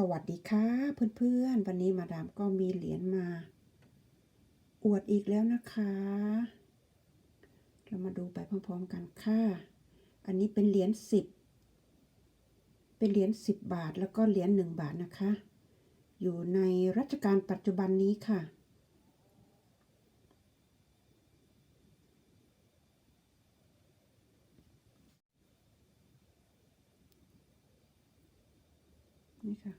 สวัสดีค่ะเพื่อนๆ วันนี้มาดามก็มีเหรียญมา อวดอีกแล้วนะคะ เรามาดูไปพร้อมๆกันค่ะ อันนี้เป็นเหรียญสิบเป็นเหรียญสิบบาทแล้วก็เหรียญหนึ่งบาทนะคะ อยู่ในรัชกาลปัจจุบันนี้ค่ะ นี่ค่ะ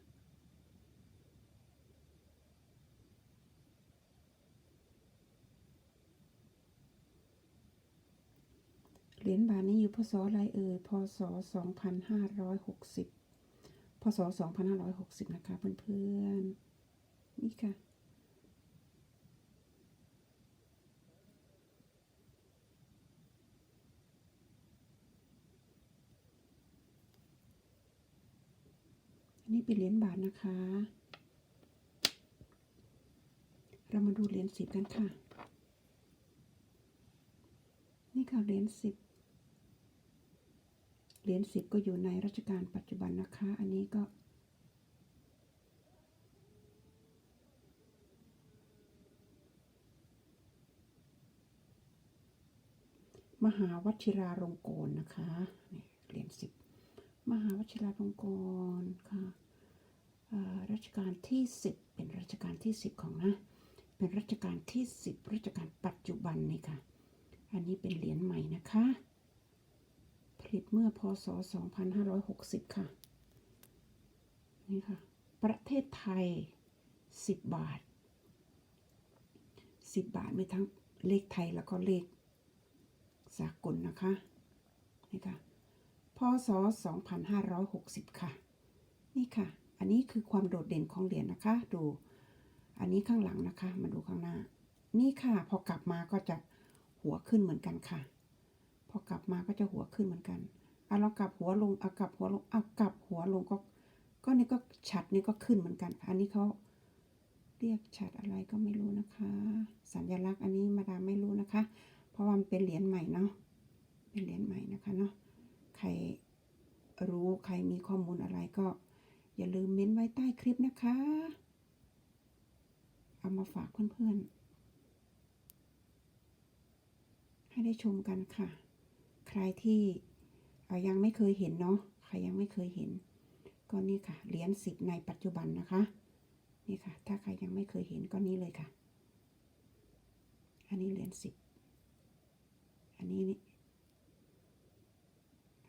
เหรียญบาทนี้อยู่พศอะไรเอ่ยพศ2560พศ2560นะคะเพื่อนๆนี่ค่ะ อันนี้เป็นเหรียญบาทนะคะ เรามาดูเหรียญสิบกันค่ะ นี่ค่ะเหรียญสิบเหรียญสิบก็อยู่ในรัชกาลปัจจุบันนะคะ อันนี้ก็มหาวชิราลงกรนะคะ น หาวชิราลงกรณ์ค่ะรัชกาลที่สิบเป็นรัชกาลที่สิบของนะ เป็นรัชกาลที่สิบรัชกาลปัจจุบันนี่ค่ะ อันนี้เป็นเหรียญใหม่นะคะ ผลิตเมื่อพศ 2560 ค่ะ นี่ค่ะ ประเทศไทย 10 บาท 10 บาทมีทั้งเลขไทยแล้วก็เลขสากลนะคะ นี่ค่ะ พศ 2560 ค่ะ นี่ค่ะ อันนี้คือความโดดเด่นของเหรียญนะคะ ดู อันนี้ข้างหลังนะคะ มาดูข้างหน้า นี่ค่ะ พอกลับมาก็จะหัวขึ้นเหมือนกันค่ะ พอกลับมาก็จะหัวขึ้นเหมือนกันเอาเรากลับหัวลงเอากลับหัวลงเอากลับหัวลงก็ ก็นี่ก็ฉัดนี่ก็ขึ้นเหมือนกัน อันนี้เขาเรียกฉัดอะไรก็ไม่รู้นะคะ สัญลักษณ์อันนี้มาดามไม่รู้นะคะ เพราะว่ามันเป็นเหรียญใหม่เนาะเป็นเหรียญใหม่นะคะเนาะ ใครรู้ใครมีข้อมูลอะไรก็ อย่าลืมเม้นไว้ใต้คลิปนะคะ เอามาฝากเพื่อนๆ ให้ได้ชมกันค่ะ ใครที่ยังไม่เคยเห็นเนาะ ใครยังไม่เคยเห็น ก็นี่ค่ะ เหรียญสิบในปัจจุบันนะคะ นี่ค่ะ ถ้าใครยังไม่เคยเห็นก็นี้เลยค่ะ อันนี้เหรียญสิบ อันนี้นี่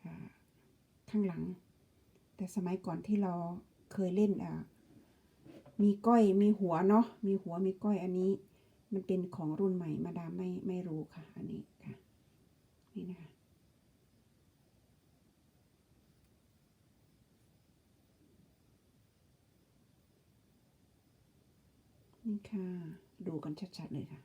อ่า ข้างหลัง แต่สมัยก่อนที่เราเคยเล่นอ่ามีก้อยมีหัวเนาะมีหัวมีก้อยอันนี้ มันเป็นของรุ่นใหม่มาดามไม่ไม่รู้ค่ะ อันนี้ค่ะ นี่นะคะนี่ค่ะ ดูกันชัดๆเลยค่ะ